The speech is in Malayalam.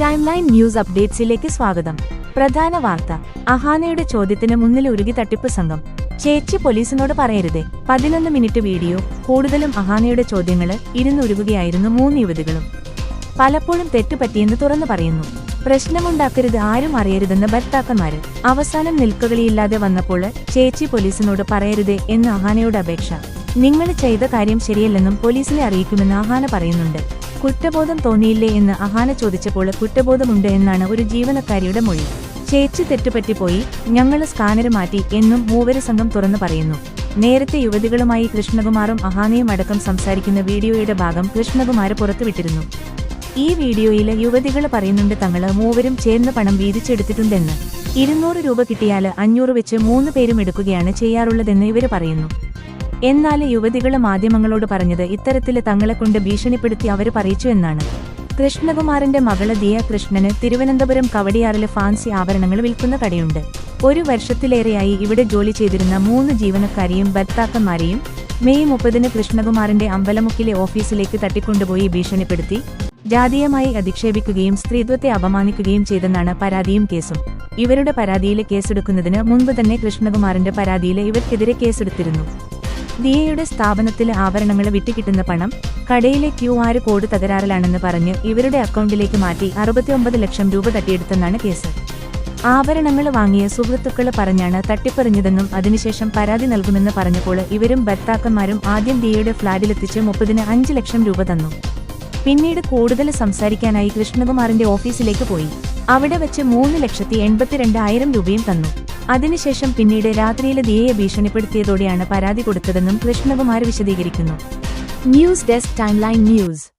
ടൈംലൈൻ ന്യൂസ് അപ്ഡേറ്റ്സിലേക്ക് സ്വാഗതം. പ്രധാന വാർത്ത. അഹാനയുടെ ചോദ്യത്തിന് മുന്നിൽ ഉരുകി തട്ടിപ്പ് സംഘം. ചേച്ചി പോലീസിനോട് പറയരുതേ. പതിനൊന്ന് മിനിറ്റ് വീഡിയോ. കൂടുതലും അഹാനയുടെ ചോദ്യങ്ങൾ ഇരുന്നുരുകുകയായിരുന്നു മൂന്ന് യുവതികളും. പലപ്പോഴും തെറ്റുപറ്റിയെന്ന് തുറന്നു പറയുന്നു. പ്രശ്നമുണ്ടാക്കരുത് ആരും അറിയരുതെന്ന് ഭർത്താക്കന്മാര്. അവസാനം നിൽക്കുകയില്ലാതെ വന്നപ്പോൾ ചേച്ചി പോലീസിനോട് പറയരുതേ എന്ന് അഹാനയുടെ അപേക്ഷ. നിങ്ങൾ ചെയ്ത കാര്യം ശരിയല്ലെന്നും പോലീസിനെ അറിയിക്കുമെന്ന് അഹാന പറയുന്നുണ്ട്. കുറ്റബോധം തോന്നിയില്ലേ എന്ന് അഹാന ചോദിച്ചപ്പോൾ കുറ്റബോധമുണ്ട് എന്നാണ് ഒരു ജീവനക്കാരിയുടെ മൊഴി. ചേച്ചി തെറ്റുപറ്റിപ്പോയി ഞങ്ങൾ സ്കാനർ മാറ്റി എന്നും മൂവര് സംഘം തുറന്നു പറയുന്നു. നേരത്തെ യുവതികളുമായി കൃഷ്ണകുമാറും അഹാനയും അടക്കം സംസാരിക്കുന്ന വീഡിയോയുടെ ഭാഗം കൃഷ്ണകുമാർ പുറത്തുവിട്ടിരുന്നു. ഈ വീഡിയോയിൽ യുവതികൾ പറയുന്നുണ്ട് തങ്ങൾ മൂവരും ചേർന്ന് പണം വീതിച്ചെടുത്തിട്ടുണ്ടെന്ന്. ഇരുന്നൂറ് രൂപ കിട്ടിയാൽ അഞ്ഞൂറ് വെച്ച് മൂന്ന് പേരും എടുക്കുകയാണ് ചെയ്യാറുള്ളതെന്ന് ഇവർ പറയുന്നു. എന്നാൽ യുവതികൾ മാധ്യമങ്ങളോട് പറഞ്ഞത് ഇത്തരത്തിൽ തങ്ങളെക്കൊണ്ട് ഭീഷണിപ്പെടുത്തി അവർ പറയിച്ചു എന്നാണ്. കൃഷ്ണകുമാറിന്റെ മകൾ ദിയ കൃഷ്ണന് തിരുവനന്തപുരം കവടിയാറിൽ ഫാൻസി ആഭരണങ്ങൾ വിൽക്കുന്ന കടയുണ്ട്. ഒരു വർഷത്തിലേറെയായി ഇവിടെ ജോലി ചെയ്തിരുന്ന മൂന്ന് ജീവനക്കാരെയും ഭർത്താക്കന്മാരെയും മെയ് മുപ്പതിന് കൃഷ്ണകുമാറിന്റെ അമ്പലമുക്കിലെ ഓഫീസിലേക്ക് തട്ടിക്കൊണ്ടുപോയി ഭീഷണിപ്പെടുത്തി ജാതീയമായി അധിക്ഷേപിക്കുകയും സ്ത്രീത്വത്തെ അപമാനിക്കുകയും ചെയ്തെന്നാണ് പരാതിയും കേസും. ഇവരുടെ പരാതിയിലെ കേസെടുക്കുന്നതിന് മുൻപ് തന്നെ കൃഷ്ണകുമാറിന്റെ പരാതിയിലെ ഇവർക്കെതിരെ കേസെടുത്തിരുന്നു. ദിയയുടെ സ്ഥാപനത്തിലെ ആഭരണങ്ങൾ വിറ്റുകിട്ടുന്ന പണം കടയിലെ ക്യു ആർ കോഡ് തകരാറിലാണെന്ന് പറഞ്ഞ് ഇവരുടെ അക്കൗണ്ടിലേക്ക് മാറ്റി അറുപത്തിയൊമ്പത് ലക്ഷം രൂപ തട്ടിയെടുത്തെന്നാണ് കേസ്. ആഭരണങ്ങൾ വാങ്ങിയ സുഹൃത്തുക്കൾ പറഞ്ഞാണ് തട്ടിപ്പറിഞ്ഞതെന്നും അതിനുശേഷം പരാതി നൽകുമെന്ന് പറഞ്ഞപ്പോൾ ഇവരും ഭർത്താക്കന്മാരും ആദ്യം ദിയയുടെ ഫ്ളാറ്റിലെത്തിച്ച് മുപ്പതിന് അഞ്ച് ലക്ഷം രൂപ തന്നു. പിന്നീട് കൂടുതൽ സംസാരിക്കാനായി കൃഷ്ണകുമാറിന്റെ ഓഫീസിലേക്ക് പോയി. അവിടെ വെച്ച് മൂന്ന് ലക്ഷത്തി എൺപത്തിരണ്ടായിരം രൂപയും തന്നു. അതിനുശേഷം പിന്നീട് രാത്രിയിലെ ദിയയെ ഭീഷണിപ്പെടുത്തിയതോടെയാണ് പരാതി കൊടുത്തതെന്നും കൃഷ്ണകുമാർ വിശദീകരിക്കുന്നു. News desk timeline news.